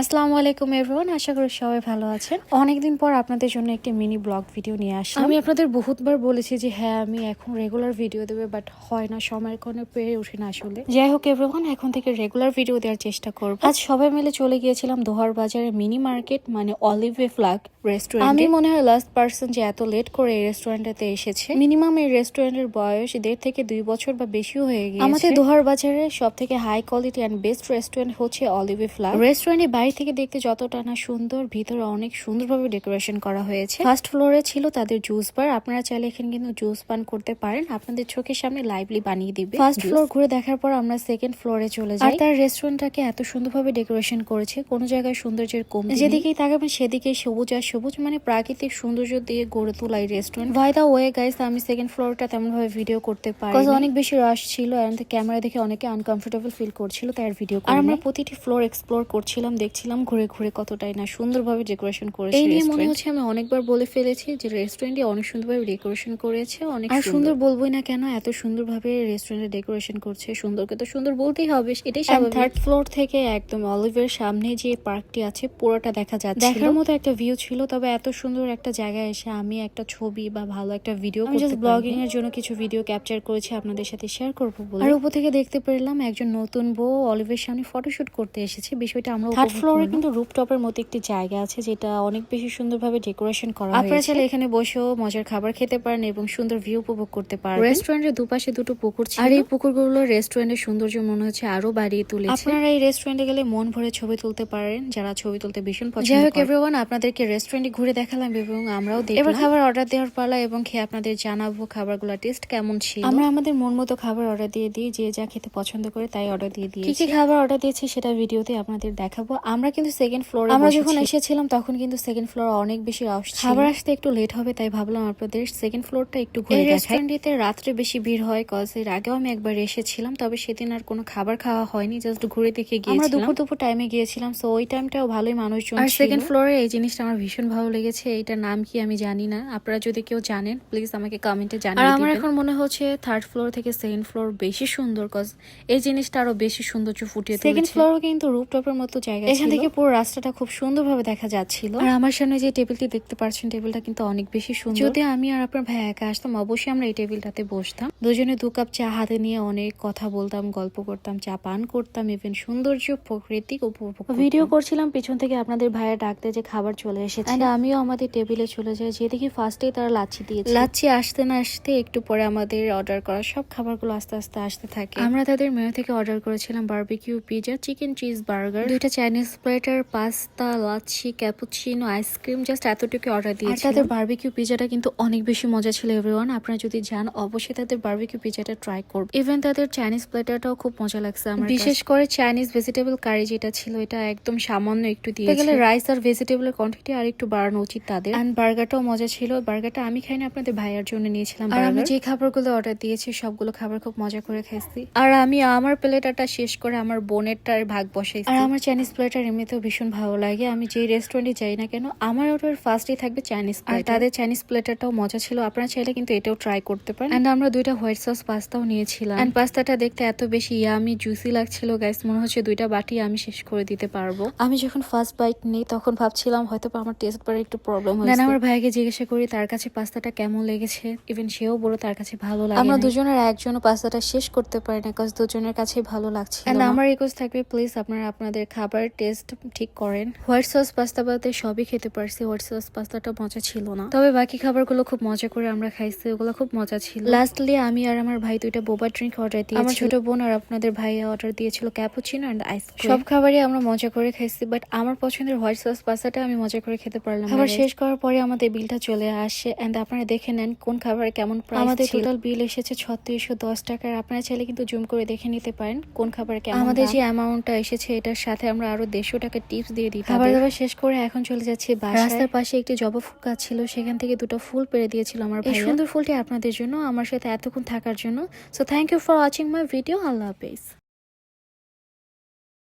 আসসালামু আলাইকুম এভরিওয়ান আশা করি সবাই ভালো আছেন। অনেকদিন পর আপনাদের জন্য একটি মিনি ব্লগ ভিডিও নিয়ে আসলাম। আমি আপনাদের বহুতবার বলেছি যে হ্যাঁ আমি এখন রেগুলার ভিডিও দেবে বাট হয় না সময়ের কারণে পেরে ওঠে না আসলে। যাই হোক এভরিওয়ান এখন থেকে রেগুলার ভিডিও দেওয়ার চেষ্টা করব। আজ সবাই মিলে চলে গিয়েছিলাম দোহার বাজারে মিনি মার্কেট মানে অলিভে ফ্লাগ রেস্টুরেন্ট আমি মনে হয় লাস্ট পার্সন যে এত লেট করে এই রেস্টুরেন্টে এসেছে। মিনিমাম এই রেস্টুরেন্টের বয়স দেড় থেকে দুই বছর বা বেশিও হয়ে গিয়েছে। আমাদের দোহার বাজারে সব থেকে high quality and best restaurant হচ্ছে অলিভে ফ্লাগ রেস্টুরেন্টের বাইরে থেকে দেখতে যতটা না সুন্দর ভিতরে অনেক সুন্দরভাবে ডেকোরেশন করা হয়েছে। ফার্স্ট ফ্লোরে ছিল তাদের জুস বার আপনারা চাইলে এখানে কিন্তু জুস পান করতে পারেন। আপনাদের চোখের সামনে লাইভলি বানিয়ে দিবে ফার্স্ট ফ্লোর ঘুরে দেখার পর আমরা সেকেন্ড ফ্লোরে চলে যাই। তার রেস্টুরেন্টটাকে এত সুন্দরভাবে ডেকোরেশন করেছে কোনো জায়গায় সৌন্দর্যের কম যেদিকেই তাকাবেন সেদিকে সবুজ আর সবুজ মানে প্রাকৃতিক সৌন্দর্য দিয়ে গড়ে তোলা এই restaurant by the way guys আমি সেকেন্ড ফ্লোরটা তেমন ভাবে ভিডিও করতে পারি অনেক বেশি রাশ ছিল এন্ড ক্যামেরা দেখে অনেকে আনকমফোর্টেবল ফিল করছিল তাই আর ভিডিও আর আমরা প্রতিটি ফ্লোর এক্সপ্লোর করছিলাম দেখছিলাম ঘুরে ঘুরে কতটাই না সুন্দরভাবে ডেকোরেশন করেছে এই নিয়ে মনে হচ্ছে আমি অনেকবার বলে ফেলেছি যে রেস্টুরেন্টে অনেক সুন্দরভাবে ডেকোরেশন করেছে অনেক আর সুন্দর বলবোই না কেন এত সুন্দরভাবে রেস্টুরেন্টে ডেকোরেশন করছে সুন্দরকে তো সুন্দর বলতেই হবে এটাই থার্ড ফ্লোর থেকে একদম অলিভের সামনে যে পার্কটি আছে পুরোটা দেখা যাচ্ছে দেখার মতো একটা ভিউ ছিল তবে এত সুন্দর একটা জায়গায় এসে আমি একটা ছবি বা ভালো একটা ভিডিও ব্লগিং এর জন্য কিছু ভিডিও ক্যাপচার করেছি আপনাদের সাথে শেয়ার করব আর উপর থেকে দেখতে পেলাম একজন নতুন বউ অলিভের সামনে ফটোশুট করতে এসেছে বিষয়টা আমরা ফ্লোরে কিন্তু রুপটপের মতো একটি জায়গা আছে যেটা অনেক বেশি সুন্দরভাবে ডেকোরেশন করা আপনারা চাইলে এখানে বসেও মজার খাবার খেতে পারেন এবং সুন্দর ভিউ উপভোগ করতে পারেন রেস্টুরেন্টের দুপাশে দুটো পুকুর ছিল। আর এই পুকুরগুলো রেস্টুরেন্টের সৌন্দর্য মনে হচ্ছে আরও বাড়িয়ে তুলেছে। আপনারা এই রেস্টুরেন্টে গেলে মন ভরে ছবি তুলতে পারেন যারা ছবি তুলতে ভীষণ পছন্দ যাই হোক এভরিওয়ান আপনাদেরকে রেস্টুরেন্টে ঘুরে দেখালাম এবং আমরাও দেখলাম। এবার খাবার অর্ডার দেওয়ার পালা এবং খেয়ে আপনাদের জানাব খাবারগুলো টেস্ট কেমন ছিল। আমরা আমাদের মন মতো খাবার অর্ডার দিয়ে দিই যে যা খেতে পছন্দ করে তাই অর্ডার দিয়ে দিই কি কি খাবার অর্ডার দিয়েছি সেটা ভিডিওতে আপনাদের দেখাবো। আমরা কিন্তু সেকেন্ড ফ্লোরে আমরা যখন এসেছিলাম তখন কিন্তু সেকেন্ড ফ্লোর অনেক বেশি রাশ খাবার আসতে একটু লেট হবে তাই ভাবলাম আপনাদের সেকেন্ড ফ্লোরটা একটু ঘুরে দেখাই। রেস্টুরেন্টে রাত্রে বেশি ভিড় হয় কজ এর আগেও আমি একবার এসেছিলাম তবে সেদিন আর কোনো খাবার খাওয়া হয়নি জাস্ট ঘুরে দেখে গিয়েছিলাম আমরা দুপুর দুপুর টাইমে গিয়েছিলাম সো ওই টাইমটাও ভালোই মানুষজন আর সেকেন্ড ফ্লোরে এই জিনিসটা আমার ভীষণ ভালো লেগেছে এইটার নাম কি আমি জানি না। আপনারা যদি কেউ জানেন প্লিজ আমাকে কমেন্টে জানিয়ে আর আমার এখন মনে হচ্ছে থার্ড ফ্লোর থেকে সেকেন্ড ফ্লোর বেশি সুন্দর কজ এই জিনিসটা আরও বেশি সৌন্দর্য ফুটিয়ে সেকেন্ড ফ্লোরও কিন্তু রুপটপের মতো জায়গা এখান থেকে পুরো রাস্তাটা খুব সুন্দরভাবে দেখা যাচ্ছিল। আর আমার সামনে যে টেবিলটি দেখতে পাচ্ছেন টেবিলটা কিন্তু অনেক বেশি সুন্দর। যদি আমি আর আপনার ভাই একা আসতাম অবশ্যই আমরা এই টেবিলটাতে বসতাম। দুজনে দু কাপ চা হাতে নিয়ে অনেক কথা বলতাম গল্প করতাম চা পান করতাম ইভেন সৌন্দর্য প্রকৃতিক উপভোগ ভিডিও করছিলাম পিছন থেকে আপনাদের ভাইয়া ডাকতে যে খাবার চলে এসেছে। And আমিও আমাদের টেবিলে চলে যাই যে দেখি ফার্স্টেই তারা লাচ্ছি দিয়েছে। লাচ্ছি আসতে না আসতে একটু পরে আমাদের অর্ডার করা সব খাবারগুলো আস্তে আস্তে আসতে থাকে। আমরা তাদের মেনু থেকে অর্ডার করেছিলাম barbecue pizza chicken cheese burger দুইটা Chinese platter pasta lassi cappuccino ice cream just এতটুকু অর্ডার দিয়েছি তাদের বারবিকিউ পিজাটা কিন্তু অনেক বেশি মজা ছিল এভরিওয়ান আপনারা যদি যান অবশ্যই তাদের বারবিকিউ পিজাটা ট্রাই করবেন। ইভেন তাদের চাইনিজ প্লেটারটাও খুব মজা লাগছে আমার বিশেষ করে চাইনিজ ভেজিটেবল কারি যেটা ছিল এটা একদম সামান্য একটু দিয়ে গেলে রাইস আর ভেজিটেবলের কোয়ান্টিটি আর একটু বাড়ানো উচিত তাদের। এন্ড বার্গারটাও মজা ছিল। বার্গারটা আমি খাইনি আপনাদের ভাইয়ার জন্য নিয়েছিলাম আর আমি যে খাবারগুলো অর্ডার দিয়েছি সবগুলো খাবার খুব মজা করে খাইছি। আর আমি আমার প্লেটারটা শেষ করে আমার বোনেরটার ভাগ বসাইছি। আর আমার চাইনিজ প্লেটার এমনিতেও ভীষণ ভালো লাগে। আমি যে রেস্টুরেন্টে যাই না কেন আমার ওটার ফার্স্টে থাকবে চাইনিজ আর তাদের চাইনিজ প্লেটারটাও মজা ছিল। আপনারা চাইলে কিন্তু এটাও ট্রাই করতে পারেন। এন্ড আমরা দুইটা হোয়াইট সস পাস্তাও নিয়েছিলাম। এন্ড পাস্তাটা দেখতে এত বেশি ইয়ামি জুসি লাগছিল গাইস মনে হচ্ছে দুইটা বাটি আমি শেষ করে দিতে পারব। আমি যখন ফার্স্ট বাইট নিই তখন ভাবছিলাম হয়তো আমার টেস্ট বার একটু প্রবলেম হয়েছে। আমার ভাইকে জিজ্ঞাসা করি তার কাছে পাস্তাটা কেমন লেগেছে? ইভেন সেও বলো তার কাছে ভালো লাগে আমরা দুজনের একজনও পাস্তাটা শেষ করতে পারি না কাজ দুজনের কাছে ভালো লাগছে আমার রিকোয়েস্ট থাকবে প্লিজ আপনারা আপনাদের খাবার টেস্ট ঠিক করেন। হোয়াইট সস পাস্তা বাদে সবই খেতে পারছি হোয়াইট সস পাস্তাটা মজা ছিল না। তবে বাকি খাবারগুলো খুব মজা করে আমরা খাইছি ওগুলো খুব মজা ছিল। লাস্টলি আমি আর আমার ভাই দুইটা বোবা ড্রিঙ্ক অর্ডার দিয়েছি। আমার ছোট বোন আর আপনাদের ভাই অর্ডার দিয়েছিল ক্যাপুচিনো এন্ড আইসক্রিম সব খাবারই আমরা মজা করে খাইছি বাট আমার পছন্দের হোয়াইট সস পাস্তাটা আমি মজা করে খেতে পারলাম খাবার শেষ করার পরে আমাদের বিলটা চলে আসে এন্ড আপনারা দেখে নেন কোন খাবার কেমন প্রাইস আমাদের টোটাল বিল এসেছে ছত্রিশশো দশ টাকার আপনারা চাইলে কিন্তু জুম করে দেখে নিতে পারেন কোন খাবার কেমন আমাদের যে অ্যামাউন্টটা এসেছে এটার সাথে আমরা আরও দেড়শো টাকার টিপস দিয়ে দিই খাবার দাবার শেষ করে এখন চলে যাচ্ছি রাস্তার পাশে একটি জবা ফুল গাছ ছিল সেখান থেকে দুটো ফুল পেরে দিয়েছিল আমার এই সুন্দর ফুলটি আপনাদের জন্য আমার সাথে এতক্ষণ থাকার জন্য। So thank you for watching my video আল্লাহ হাফেজ।